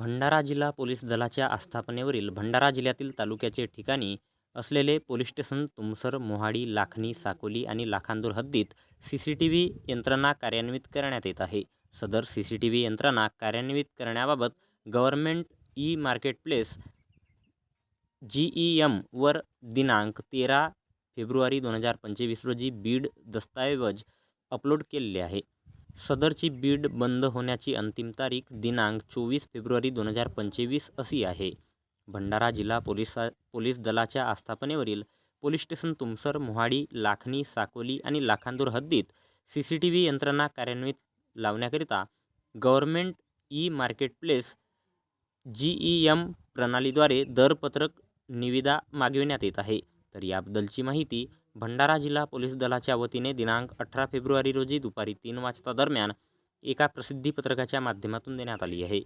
भंडारा जिल्हा पोलीस दलाच्या आस्थापनेवरील भंडारा जिल्ह्यातील तालुक्याचे ठिकाणी असलेले पोलीस स्टेशन तुमसर मोहाडी लाखनी साकोली आणि लाखांदूर हद्दीत सी सी टी व्ही यंत्रणा कार्यान्वित करण्यात येत आहे. सदर सी सी टी व्ही यंत्रणा कार्यान्वित करण्याबाबत government e marketplace G E एमवर दिनांक तेरा फेब्रुवारी दोन हजार पंचवीस रोजी बीड दस्तऐवज अपलोड केलेले आहे. सदरची बीड बंद होण्याची अंतिम तारीख दिनांक चोवीस फेब्रुवारी दोन हजार पंचवीस अशी आहे. भंडारा जिल्हा पोलिसा पोलीस दलाच्या आस्थापनेवरील पोलीस स्टेशन तुमसर मोहाडी लाखनी साकोली आणि Lakhandur C C T V V यंत्रणा कार्यान्वित लावण्याकरिता government e marketplace G E M प्रणालीद्वारे दरपत्रक निविदा मागविण्यात येत आहे. तर याबद्दलची माहिती भंडारा जिल्हा पोलीस दलाच्या वतीने दिनांक अठरा फेब्रुवारी रोजी दुपारी तीन वाजता दरम्यान एका प्रसिद्धी पत्रकाच्या माध्यमातून देण्यात आली आहे.